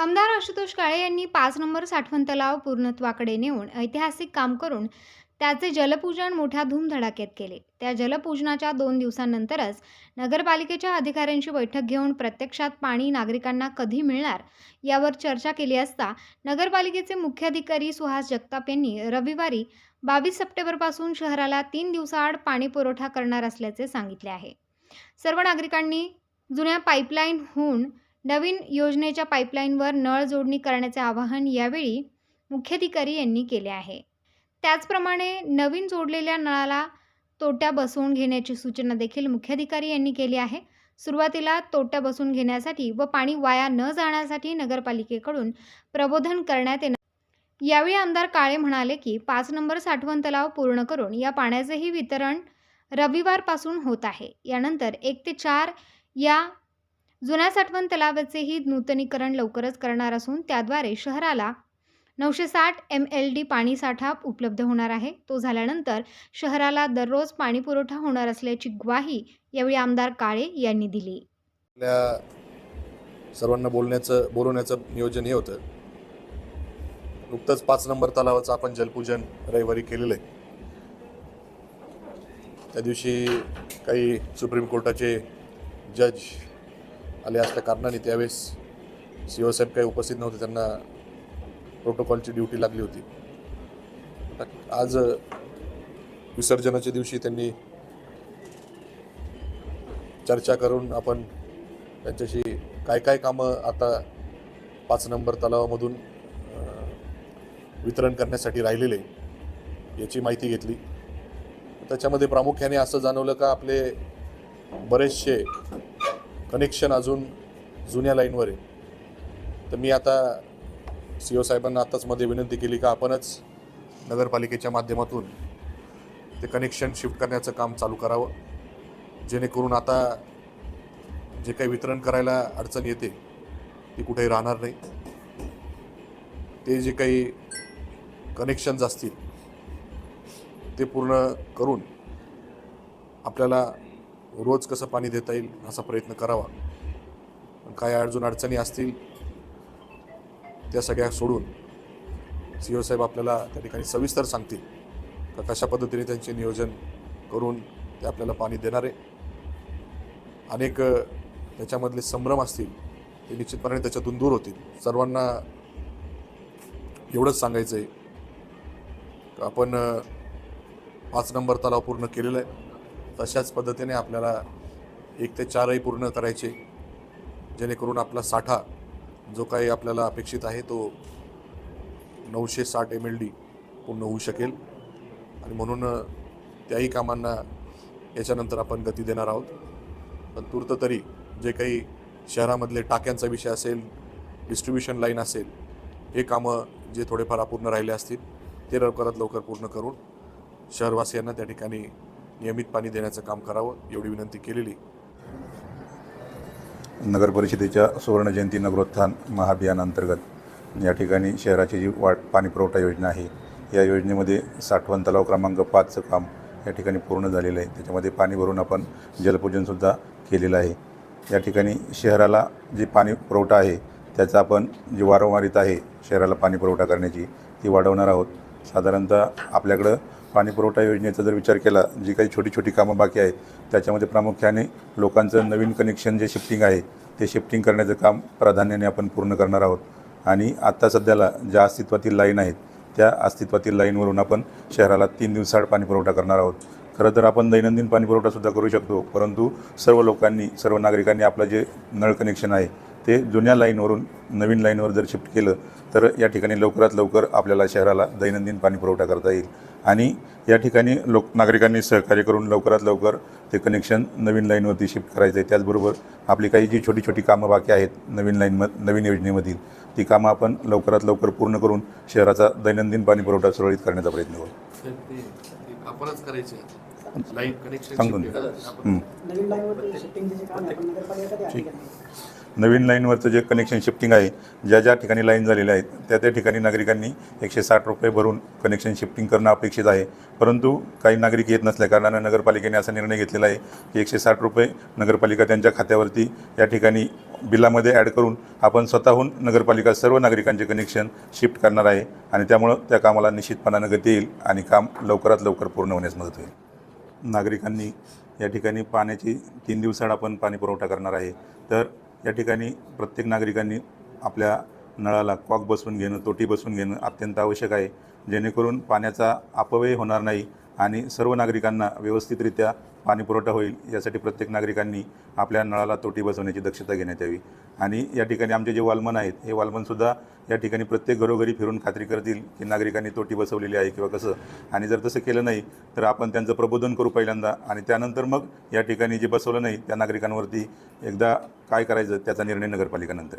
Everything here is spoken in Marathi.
आमदार आशुतोष काळे यांनी पाच नंबर साठवण तलाव पूर्णत्वाकडे नेऊन ऐतिहासिक काम करून त्याचे जलपूजन मोठ्या धूमधडाक्यात केले. त्या जलपूजनाच्या दोन दिवसांनंतरच नगरपालिकेच्या अधिकाऱ्यांची बैठक घेऊन प्रत्यक्षात पाणी नागरिकांना कधी मिळणार यावर चर्चा केली असता नगरपालिकेचे मुख्याधिकारी सुहास जगताप यांनी रविवारी बावीस सप्टेंबरपासून शहराला तीन दिवसाआड पाणी पुरवठा करणार असल्याचे सांगितले आहे. सर्व नागरिकांनी जुन्या पाईपलाईन होऊन नवीन योजनेच्या पाईपलाईनवर नळ जोडणी करण्याचे आवाहन यावेळी मुख्याधिकारी यांनी केले आहे. त्याचप्रमाणे नवीन जोडलेल्या नळाला तोट्या बसवून घेण्याची सूचना देखील मुख्याधिकारी यांनी केली आहे. सुरुवातीला तोट्या बसवून घेण्यासाठी व पाणी वाया न जाण्यासाठी नगरपालिकेकडून प्रबोधन करण्यात येणार. यावेळी आमदार काळे म्हणाले की पाच नंबर साठवण तलाव पूर्ण करून या पाण्याचेही वितरण रविवारपासून होत आहे. यानंतर एक ते चार या जुन्या साठवण तलावाचेही नूतनीकरण लवकरच करणार असून त्याद्वारे शहराला नऊशे साठ एम एल डी पाणीसाठा उपलब्ध होणार आहे. तो झाल्यानंतर शहराला दररोज पाणी पुरवठा होणार असल्याची ग्वाही यावेळी आमदार काळे यांनी दिली. आपल्या सर्वांना बोलण्याचं बोलवण्याचं नियोजन हे होतं. नुकतंच पाच नंबर तलावाचं आपण जलपूजन रविवारी केलेलं आहे. त्या दिवशी काही सुप्रीम कोर्टाचे जज आले असल्या कारणाने त्यावेळेस सी ओ साहेब काही उपस्थित नव्हते त्यांना प्रोटोकॉलची ड्युटी लागली होती. आज विसर्जनाच्या दिवशी त्यांनी चर्चा करून आपण त्यांच्याशी काय काय कामं आता पाच नंबर तलावामधून वितरण करण्यासाठी राहिलेले याची माहिती घेतली. त्याच्यामध्ये प्रामुख्याने असं जाणवलं का आपले बरेचसे कनेक्शन अजून जुन्या लाईनवर आहे. तर मी आता सी ओ साहेबांना आत्ताच मध्ये विनंती केली का आपणच नगरपालिकेच्या माध्यमातून ते कनेक्शन शिफ्ट करण्याचं काम चालू करावं. जेणेकरून आता जे काही वितरण करायला अडचण येते ती कुठेही राहणार नाही. ते जे काही कनेक्शन्स असतील ते पूर्ण करून आपल्याला रोज कसं पाणी देता येईल असा प्रयत्न करावा. काय अडचण अडचणी असतील त्या सगळ्या सोडून सी ओ साहेब आपल्याला त्या ठिकाणी सविस्तर सांगतील का कशा पद्धतीने त्यांचे नियोजन करून ते आपल्याला पाणी देणार आहे. अनेक त्याच्यामधले संभ्रम असतील ते निश्चितपणे त्याच्यातून दूर होतील. सर्वांना एवढंच सांगायचं आहे आपण पाच नंबर तलाव पूर्ण केलेला आहे. तशाच पद्धतीने आपल्याला एक ते चारही पूर्ण करायचे जेणेकरून आपला साठा जो काही आपल्याला अपेक्षित आहे तो नऊशे साठ एम एल डी पूर्ण होऊ शकेल. आणि म्हणून त्याही कामांना याच्यानंतर आपण गती देणार आहोत. पण तूर्त तरी जे काही शहरामधले टाक्यांचा विषय असेल डिस्ट्रीब्युशन लाईन असेल हे कामं जे थोडेफार अपूर्ण राहिले असतील ते लवकरात लवकर पूर्ण करून शहरवासियांना त्या ठिकाणी नियमित पाणी देण्याचं काम करावं एवढी विनंती केलेली. नगर परिषदेच्या सुवर्ण जयंती नगरोत्थान महाअभियानांतर्गत या ठिकाणी शहराची जी वाट पाणी पुरवठा योजना आहे या योजनेमध्ये साठवण तलाव क्रमांक पाचचं काम या ठिकाणी पूर्ण झालेलं आहे. त्याच्यामध्ये पाणी भरून आपण जलपूजनसुद्धा केलेलं आहे. या ठिकाणी शहराला जे पाणी पुरवठा आहे त्याचा आपण जी वारंवारिता आहे शहराला पाणी पुरवठा करण्याची ती वाढवणार आहोत. साधारणतः आपल्याकडं पाणी पुरवठा योजनेचा जर विचार केला जी काही छोटी छोटी कामं बाकी आहेत त्याच्यामध्ये प्रामुख्याने लोकांचं नवीन कनेक्शन जे शिफ्टिंग आहे ते शिफ्टिंग करण्याचं काम प्राधान्याने आपण पूर्ण करणार आहोत. आणि आत्ता सध्याला ज्या अस्तित्वातील लाईन आहेत त्या अस्तित्वातील लाईनवरून आपण शहराला तीन दिवसाआड पाणीपुरवठा करणार आहोत. खरं तर आपण दैनंदिन पाणीपुरवठासुद्धा करू शकतो परंतु सर्व लोकांनी सर्व नागरिकांनी आपलं जे नळ कनेक्शन आहे ते जुन्या लाईनवरून नवीन लाईनवर जर शिफ्ट केलं तर या ठिकाणी लवकरात लवकर आपल्याला शहराला दैनंदिन पाणी पुरवठा करता येईल. आणि या ठिकाणी लोक नागरिकांनी सहकार्य करून लवकरात लवकर ते कनेक्शन नवीन लाईनवरती शिफ्ट करायचं आहे. त्याचबरोबर आपली काही जी छोटी छोटी कामं बाकी आहेत नवीन लाईन नवीन योजनेमधील ती कामं आपण लवकरात लवकर पूर्ण करून शहराचा दैनंदिन पाणी पुरवठा सुरळीत करण्याचा प्रयत्न करू. आपणच करायचे लाईन कनेक्शन सांगून ठीक. नवीन लाईनवरचं जे कनेक्शन शिफ्टिंग आहे ज्या ज्या ठिकाणी लाईन झालेल्या आहेत त्या त्या ठिकाणी नागरिकांनी एकशे साठ रुपये भरून कनेक्शन शिफ्टिंग करणं अपेक्षित आहे. परंतु काही नागरिक येत नसल्या कारणानं नगरपालिकेने असा निर्णय घेतलेला आहे की एकशे साठ रुपये नगरपालिका त्यांच्या खात्यावरती या ठिकाणी बिलामध्ये ॲड करून आपण स्वतःहून नगरपालिका सर्व नागरिकांचे कनेक्शन शिफ्ट करणार आहे आणि त्यामुळं त्या कामाला निश्चितपणानं गती येईल आणि काम लवकरात लवकर पूर्ण होण्यास मदत होईल. नागरिकांनी या ठिकाणी पाण्याची तीन दिवसाड आपण पाणी पुरवठा करणार आहे. तर या ठिकाणी प्रत्येक नागरिकांनी आपल्या नळाला कॉक बसवून घेणं तोटी बसवून घेणं अत्यंत आवश्यक आहे. जेणेकरून पाण्याचा अपव्यय होणार नाही. आणि सर्व नागरिकांना व्यवस्थितरित्या पाणी पुरवठा होईल यासाठी प्रत्येक नागरिकांनी आपल्या नळाला तोटी बसवण्याची दक्षता घेण्यात यावी. आणि या ठिकाणी आमचे जे वालमन आहेत हे वालमनसुद्धा या ठिकाणी प्रत्येक घरोघरी फिरून खात्री करतील की नागरिकांनी तोटी बसवलेली आहे किंवा कसं. आणि जर तसं केलं नाही तर आपण त्यांचं प्रबोधन करू पहिल्यांदा आणि त्यानंतर मग या ठिकाणी जे बसवलं नाही त्या नागरिकांवरती एकदा काय करायचं त्याचा निर्णय नगरपालिकानंतर